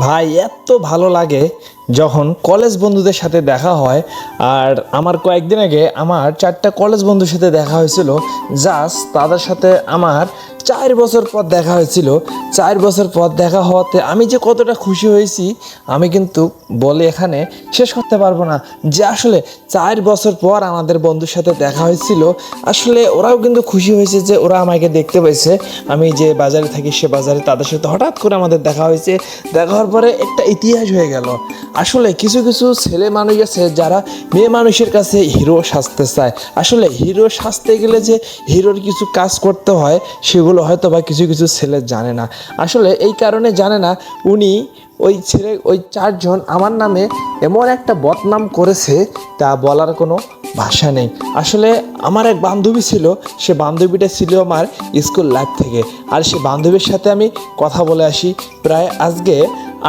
ভাই, এত ভালো লাগে যখন কলেজ বন্ধুদের সাথে দেখা হয়। আর আমার কয়েকদিন আগে আমার চারটা কলেজ বন্ধুর সাথে দেখা হয়েছিল। জাস্ট তাদের সাথে আমার চার বছর পর দেখা হয়েছিল। চার বছর পর দেখা হওয়াতে আমি যে কতটা খুশি হয়েছি, আমি কিন্তু বলে এখানে শেষ করতে পারব না। যে আসলে চার বছর পর আমাদের বন্ধুর সাথে দেখা হয়েছিল, আসলে ওরাও কিন্তু খুশি হয়েছে যে ওরা আমাকে দেখতে পেয়েছে। আমি যে বাজারে থাকি সে বাজারে তাদের সাথে হঠাৎ করে আমাদের দেখা হয়েছে। দেখা হওয়ার পরে একটা ইতিহাস হয়ে গেল। আসলে কিছু কিছু ছেলে মানুষ আছে যারা মেয়ে মানুষের কাছে হিরো সাজতে চায়। আসলে হিরো সাজতে গেলে যে হিরোর কিছু কাজ করতে হয়, সেগুলো হয়তো বা কিছু কিছু ছেলে জানে না। আসলে এই কারণে জানে না, উনি ওই ছেলে, ওই চারজন আমার নামে এমন একটা বদনাম করেছে, তা বলার কোনো ভাষা নেই। আসলে আমার এক বান্ধবী ছিল, সে বান্ধবীটা ছিল আমার স্কুল লাইফ থেকে। আর সে বান্ধবীর সাথে আমি কথা বলে আসি। প্রায় আজকে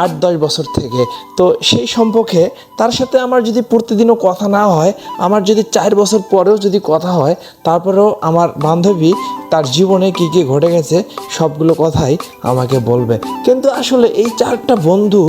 আট, দশ বছর থেকে। তো সেই সম্পর্কে তার সাথে আমার যদি প্রতিদিনও কথা না হয়, আমার যদি চার বছর পরেও যদি কথা হয়, তারপরেও আমার বান্ধবী তার জীবনে কী কী ঘটে গেছে, সবগুলো কথাই আমাকে বলবে। কিন্তু আসলে এই চারটা বন্ধু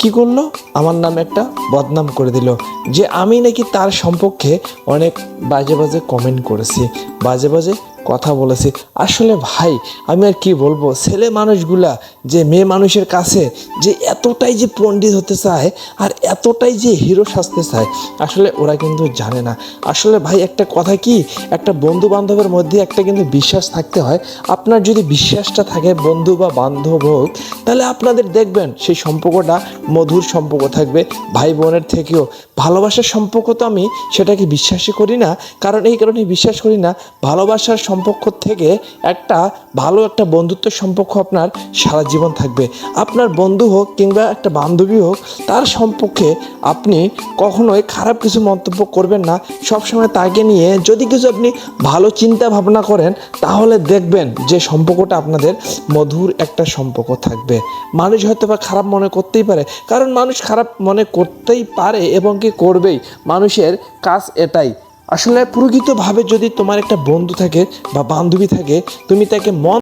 কি করল? আমার নামে একটা বদনাম করে দিল, যে আমি নাকি তার সম্পর্কে অনেক বাজে বাজে কমেন্ট করেছি। বাজে বাজে কথা বলেছি। আসলে ভাই, আমি আর কি বলব? ছেলে মানুষগুলা, যে মেয়ে মানুষের কাছে যে এতটাই যে পণ্ডিত হতে চায় আর এতটাই যে হিরো সাজতে চায়, আসলে ওরা কিন্তু জানে না। আসলে ভাই, একটা কথা কি? একটা বন্ধু বান্ধবের মধ্যে একটা কিন্তু বিশ্বাস থাকতে হয়। আপনার যদি বিশ্বাসটা থাকে বন্ধু বা বান্ধব হোক, তাহলে আপনাদের দেখবেন সেই সম্পর্কটা মধুর সম্পর্ক থাকবে ভাই বোনের থেকেও। ভালোবাসার সম্পর্ক তো আমি সেটাকে বিশ্বাসই করি না, কারণ এই কারণে বিশ্বাস করি না, ভালোবাসার সম্পর্ক থেকে একটা ভালো একটা বন্ধুত্বের সম্পর্ক আপনার সারা জীবন থাকবে। আপনার বন্ধু হোক কিংবা একটা বান্ধবী হোক, তার সম্পর্কে আপনি কখনোই খারাপ কিছু মন্তব্য করবেন না। সবসময় তাকে নিয়ে যদি কিছু আপনি ভালো চিন্তা ভাবনা করেন, তাহলে দেখবেন যে সম্পর্কটা আপনাদের মধুর একটা সম্পর্ক থাকবে। মানুষ হয়তো বা খারাপ মনে করতেই পারে, কারণ মানুষ খারাপ মনে করতেই পারে এবং কি করবেই। মানুষের কাজ এটাই আসলে প্রকৃতভাবে যদি তোমার একটা বন্ধু থাকে বা বান্ধবী থাকে তুমি তাকে মন